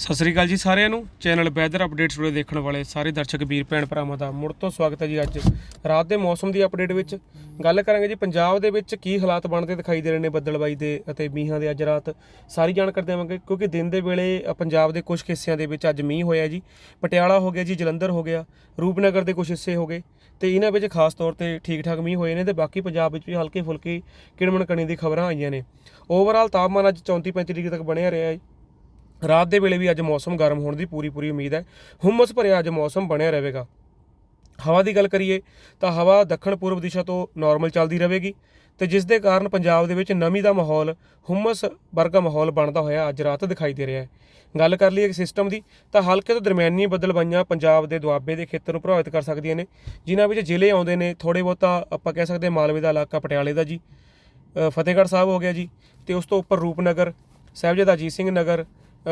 ਸਤਿ ਸ੍ਰੀ ਅਕਾਲ ਜੀ ਸਾਰਿਆਂ ਨੂੰ। ਚੈਨਲ ਵੈਦਰ ਅਪਡੇਟਸ ਵੀਡੀਓ ਦੇਖਣ ਵਾਲੇ ਸਾਰੇ ਦਰਸ਼ਕ, ਵੀਰ ਭੈਣ ਭਰਾਵਾਂ ਦਾ ਮੁੜ ਤੋਂ ਸਵਾਗਤ ਹੈ ਜੀ ਅੱਜ। ਰਾਤ ਦੇ ਮੌਸਮ ਦੀ ਅਪਡੇਟ ਵਿੱਚ ਗੱਲ ਕਰਾਂਗੇ ਜੀ, ਪੰਜਾਬ ਦੇ ਵਿੱਚ ਕੀ ਹਾਲਾਤ ਬਣਦੇ ਦਿਖਾਈ ਦੇ ਰਹੇ ਨੇ ਬੱਦਲਬਾਈ ਦੇ ਅਤੇ ਮੀਂਹਾਂ ਦੇ ਅੱਜ ਰਾਤ। ਸਾਰੀ ਜਾਣਕਾਰੀ ਦੇਵਾਂਗੇ, ਕਿਉਂਕਿ ਦਿਨ ਦੇ ਵੇਲੇ ਪੰਜਾਬ ਦੇ ਕੁਝ ਹਿੱਸਿਆਂ ਦੇ ਵਿੱਚ ਅੱਜ ਮੀਂਹ ਹੋਇਆ ਜੀ। ਪਟਿਆਲਾ ਹੋ ਗਿਆ ਜੀ, ਜਲੰਧਰ ਹੋ ਗਿਆ, ਰੂਪਨਗਰ ਦੇ ਕੁਝ ਹਿੱਸੇ ਹੋ ਗਏ ਤੇ ਇਹਨਾਂ ਵਿੱਚ ਖਾਸ ਤੌਰ ਤੇ ਠੀਕ ਠਾਕ ਮੀਂਹ ਹੋਏ ਨੇ ਤੇ ਬਾਕੀ ਪੰਜਾਬ ਵਿੱਚ ਵੀ ਹਲਕੇ ਫੁਲਕੇ ਕਿਣਮਣ ਕਣੀ ਦੀ ਖਬਰਾਂ ਆਈਆਂ ਨੇ। ਓਵਰਆਲ ਤਾਪਮਾਨ ਅੱਜ 34 35 ਡਿਗਰੀ ਤੱਕ ਬਣਿਆ ਰਿਹਾ ਹੈ। ਰਾਤ ਦੇ ਵੇਲੇ ਵੀ ਅੱਜ ਮੌਸਮ ਗਰਮ ਹੋਣ ਦੀ ਪੂਰੀ ਪੂਰੀ ਉਮੀਦ ਹੈ। ਹੁਮਸ ਭਰਿਆ ਅੱਜ ਮੌਸਮ ਬਣਿਆ ਰਹੇਗਾ। ਹਵਾ ਦੀ ਗੱਲ ਕਰੀਏ ਤਾਂ ਹਵਾ ਦੱਖਣ ਪੂਰਬ ਦਿਸ਼ਾ ਤੋਂ ਨਾਰਮਲ ਚੱਲਦੀ ਰਹੇਗੀ ਤੇ ਜਿਸ ਦੇ ਕਾਰਨ ਪੰਜਾਬ ਦੇ ਵਿੱਚ ਨਮੀ ਦਾ ਮਾਹੌਲ, ਹੁਮਸ ਵਰਗਾ ਮਾਹੌਲ ਬਣਦਾ ਹੋਇਆ ਅੱਜ ਰਾਤ ਦਿਖਾਈ ਦੇ ਰਿਹਾ ਹੈ। ਗੱਲ ਕਰ ਲਈਏ ਇੱਕ ਸਿਸਟਮ ਦੀ ਤਾਂ ਹਲਕੇ ਤੋਂ ਦਰਮਿਆਨੀ ਬਦਲਵਾਈਆਂ ਪੰਜਾਬ ਦੇ ਦੁਆਬੇ ਦੇ ਖੇਤਰ ਨੂੰ ਪ੍ਰਭਾਵਿਤ ਕਰ ਸਕਦੀਆਂ ਨੇ, ਜਿਨ੍ਹਾਂ ਵਿੱਚ ਜ਼ਿਲ੍ਹੇ ਆਉਂਦੇ ਨੇ ਥੋੜੇ ਬਹੁਤਾ ਆਪਾਂ ਕਹਿ ਸਕਦੇ ਹਾਂ ਮਾਲਵੇ ਦਾ ਇਲਾਕਾ ਪਟਿਆਲੇ ਦਾ ਜੀ ਫਤਿਹਗੜ੍ਹ ਸਾਹਿਬ ਹੋ ਗਿਆ ਜੀ, ਤੇ ਉਸ ਤੋਂ ਉੱਪਰ ਰੂਪਨਗਰ, ਸਾਹਿਬਜ਼ਾਦਾ ਅਜੀਤ ਸਿੰਘ ਨਗਰ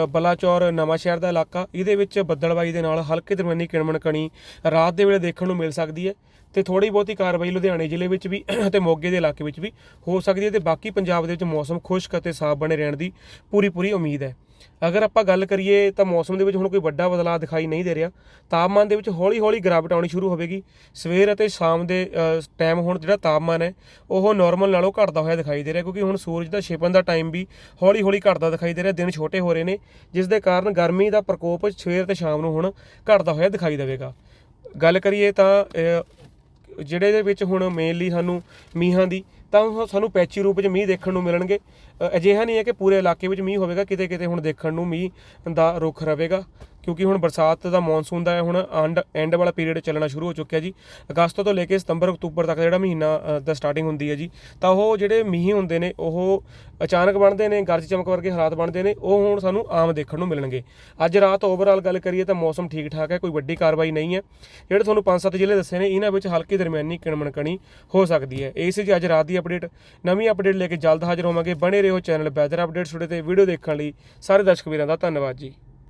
ਬਲਾਚੌਰ ਨਵਾਂਸ਼ਹਿਰ ਦਾ ਇਲਾਕਾ। ਇਹਦੇ ਵਿੱਚ ਬੱਦਲਬਾਈ ਦੇ ਨਾਲ ਹਲਕੇ ਦਰਮਿਆਨੀ ਕਿਣਮਣ ਕਣੀ ਰਾਤ ਦੇ ਵੇਲੇ ਦੇਖਣ ਨੂੰ ਮਿਲ ਸਕਦੀ ਹੈ। ਤੇ ਥੋੜੀ ਬਹੁਤੀ ਕਾਰਵਾਈ ਲੁਧਿਆਣੇ ਜ਼ਿਲ੍ਹੇ ਵਿੱਚ ਵੀ ਤੇ ਮੋਗੇ ਦੇ ਇਲਾਕੇ ਵਿੱਚ ਵੀ ਹੋ ਸਕਦੀ ਹੈ ਤੇ ਬਾਕੀ ਪੰਜਾਬ ਦੇ ਵਿੱਚ ਮੌਸਮ ਖੁਸ਼ਕ ਅਤੇ ਸਾਫ਼ ਬਣੇ ਰਹਿਣ ਦੀ ਪੂਰੀ ਪੂਰੀ ਉਮੀਦ ਹੈ। ਅਗਰ ਆਪਾਂ ਗੱਲ ਕਰੀਏ ਤਾਂ ਮੌਸਮ ਦੇ ਵਿੱਚ ਹੁਣ ਕੋਈ ਵੱਡਾ ਬਦਲਾਅ ਦਿਖਾਈ ਨਹੀਂ ਦੇ ਰਿਹਾ। ਤਾਪਮਾਨ ਦੇ ਵਿੱਚ ਹੌਲੀ-ਹੌਲੀ ਗਿਰਾਵਟ ਆਉਣੀ ਸ਼ੁਰੂ ਹੋਵੇਗੀ। ਸਵੇਰ ਅਤੇ ਸ਼ਾਮ ਦੇ ਟਾਈਮ ਹੁਣ ਜਿਹੜਾ ਤਾਪਮਾਨ ਹੈ, ਉਹ ਨਾਰਮਲ ਨਾਲੋਂ ਘਟਦਾ ਹੋਇਆ ਦਿਖਾਈ ਦੇ ਰਿਹਾ ਕਿਉਂਕਿ ਹੁਣ ਸੂਰਜ ਦਾ ਛਿਪਣ ਦਾ ਟਾਈਮ ਵੀ ਹੌਲੀ-ਹੌਲੀ ਘਟਦਾ ਦਿਖਾਈ ਦੇ ਰਿਹਾ। ਦਿਨ ਛੋਟੇ ਹੋ ਰਹੇ ਨੇ, ਜਿਸ ਦੇ ਕਾਰਨ ਗਰਮੀ ਦਾ ਪ੍ਰਕੋਪ ਸਵੇਰ ਤੇ ਸ਼ਾਮ ਨੂੰ ਹੁਣ ਘਟਦਾ ਹੋਇਆ ਦਿਖਾਈ ਦੇਵੇਗਾ। ਗੱਲ ਕਰੀਏ ਤਾਂ ਜਿਹੜੇ ਦੇ ਵਿੱਚ ਹੁਣ ਮੇਨਲੀ ਸਾਨੂੰ ਮੀਂਹਾਂ ਦੀ, ਤਾਂ ਸਾਨੂੰ ਪੈਚੀ ਰੂਪ 'ਚ ਮੀਂਹ ਦੇਖਣ ਨੂੰ ਮਿਲਣਗੇ। ਅਜਿਹਾ ਨਹੀਂ ਹੈ ਕਿ ਪੂਰੇ ਇਲਾਕੇ ਵਿੱਚ ਮੀਂਹ ਹੋਵੇਗਾ ਕਿਤੇ ਕਿਤੇ ਹੁਣ ਦੇਖਣ ਨੂੰ ਮੀਂਹ ਦਾ ਰੁੱਖ ਰਹੇਗਾ ਕਿਉਂਕਿ ਹੁਣ ਬਰਸਾਤ ਦਾ ਮੌਨਸੂਨ ਦਾ ਹੁਣ ਐਂਡ ਐਂਡ ਵਾਲਾ ਪੀਰੀਅਡ ਚੱਲਣਾ ਸ਼ੁਰੂ ਹੋ ਚੁੱਕਿਆ ਜੀ। ਅਗਸਤ ਤੋਂ ਲੈ ਕੇ ਸਤੰਬਰ, ਅਕਤੂਬਰ ਤੱਕ ਜਿਹੜਾ ਮਹੀਨਾ ਦਾ ਸਟਾਰਟਿੰਗ ਹੁੰਦੀ ਹੈ ਜੀ। ਤਾਂ ਉਹ ਜਿਹੜੇ ਮੀਂਹ ਹੁੰਦੇ ਨੇ, ਉਹ ਅਚਾਨਕ ਬਣਦੇ ਨੇ, ਗਰਜ ਚਮਕ ਵਰਗੇ ਹਾਲਾਤ ਬਣਦੇ ਨੇ, ਉਹ ਹੁਣ ਸਾਨੂੰ ਆਮ ਦੇਖਣ ਨੂੰ ਮਿਲਣਗੇ। ਅੱਜ ਰਾਤ ਓਵਰਆਲ ਗੱਲ ਕਰੀਏ ਤਾਂ ਮੌਸਮ ਠੀਕ ਠਾਕ ਹੈ, ਕੋਈ ਵੱਡੀ ਕਾਰਵਾਈ ਨਹੀਂ ਹੈ। ਜਿਹੜੇ ਤੁਹਾਨੂੰ ਪੰਜ ਸੱਤ ਜ਼ਿਲ੍ਹੇ ਦੱਸੇ ਨੇ, ਇਹਨਾਂ ਵਿੱਚ ਹਲਕੀ ਦਰਮਿਆਨੀ ਕਿਣਮਣਕਣੀ ਹੋ ਸਕਦੀ ਹੈ। ਇਹ ਸੀ ਜੀ ਅੱਜ ਰਾਤ ਦੀ ਅਪਡੇਟ ਨਵੀਂ ਅਪਡੇਟ ਲੈ ਕੇ ਜਲਦ ਹਾਜ਼ਰ ਹੋਵਾਂਗੇ। ਬਣੇ ਰਹੋ ਚੈਨਲ ਵੈਦਰ ਅਪਡੇਟਸ ਤੁਹਾਡੇ ਤੇ ਵੀਡੀਓ ਦੇਖਣ ਲਈ। ਸਾਰੇ ਦਰਸ਼ਕ ਵੀਰਾਂ ਦਾ ਧੰਨਵਾਦ ਜੀ।